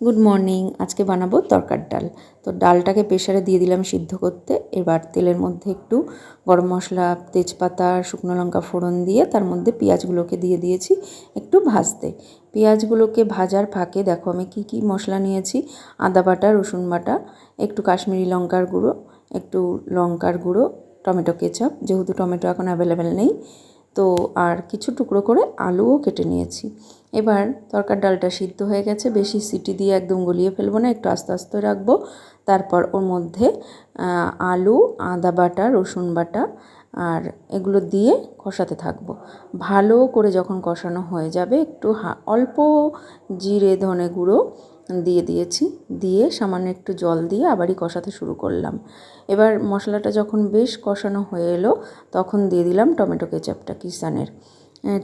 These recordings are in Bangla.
গুড মর্নিং আজকে বানাবো তরকার ডাল। তো ডালটাকে প্রেশারে দিয়ে দিলাম সিদ্ধ করতে। এবার তেলের মধ্যে একটু গরম মশলা, তেজপাতা, শুকনো লঙ্কা ফোড়ন দিয়ে তার মধ্যে পেঁয়াজগুলোকে দিয়ে দিয়েছি একটু ভাজতে। পেঁয়াজগুলোকে ভাজার ফাঁকে দেখো আমি কি কি মশলা নিয়েছি। আদা বাটা, রসুন বাটা, একটু কাশ্মীরি লঙ্কার গুঁড়ো, একটু লঙ্কার গুঁড়ো, টমেটো কেচাপ। যেহেতু টমেটো এখন অ্যাভেলেবেল নেই তো আর কিছু টুকরো করে আলুও কেটে নিয়েছি। এবার তরকার ডালটা সিদ্ধ হয়ে গেছে, বেশি সিটি দিয়ে একদম গলিয়ে ফেলব না, একটু আস্তে আস্তে রাখব। তারপর ওর মধ্যে আলু, আদা বাটা, রসুন বাটা আর এগুলো দিয়ে কষাতে থাকব। ভালো করে যখন কষানো হয়ে যাবে, একটু অল্প জিরে ধনে গুঁড়ো দিয়ে দিয়েছি। দিয়ে সামান্য একটু জল দিয়ে আবারই কষাতে শুরু করলাম। এবার মশলাটা যখন বেশ কষানো হয়ে এলো, তখন দিয়ে দিলাম টমেটো কেচাপটা কিষানের।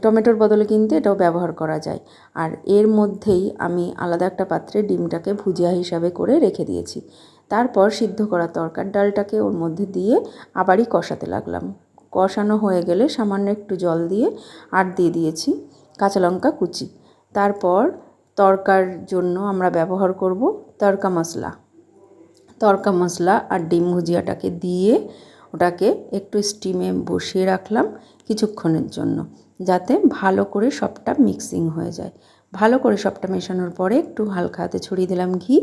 টমেটোর বদলে কিন্তু এটাও ব্যবহার করা যায়। আর এর মধ্যেই আমি আলাদা একটা পাত্রে ডিমটাকে ভুজিয়া হিসাবে করে রেখে দিয়েছি। তারপর সিদ্ধ করা তরকার ডালটাকে ওর মধ্যে দিয়ে আবারই কষাতে লাগলাম। কষানো হয়ে গেলে সামান্য একটু জল দিয়ে আর দিয়ে দিয়েছি কাঁচা লঙ্কা কুচি। তারপর তরকার জন্য আমরা ব্যবহার করব তরকা মশলা। তরকা মশলা আর ডিম ভুজিয়াটাকে দিয়ে ওটাকে একটু স্টিমে বসিয়ে রাখলাম কিছুক্ষণের জন্য, যাতে ভালো করে সবটা মিক্সিং হয়ে যায়। ভালো করে সবটা মেশানোর পরে একটু হালকা হাতে ছড়িয়ে দিলাম ঘি,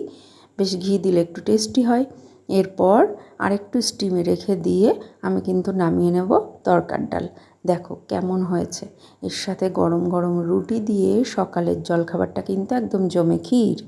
বেশ ঘি দিলে একটু টেস্টি হয়। এরপর আরেকটু স্টিমে রেখে দিয়ে আমি কিন্তু নামিয়ে নেব তরকার ডাল। দেখো কেমন হয়েছে। এর সাথে গরম গরম রুটি দিয়ে সকালের জলখাবারটা কিন্তু একদম জমে ক্ষীর।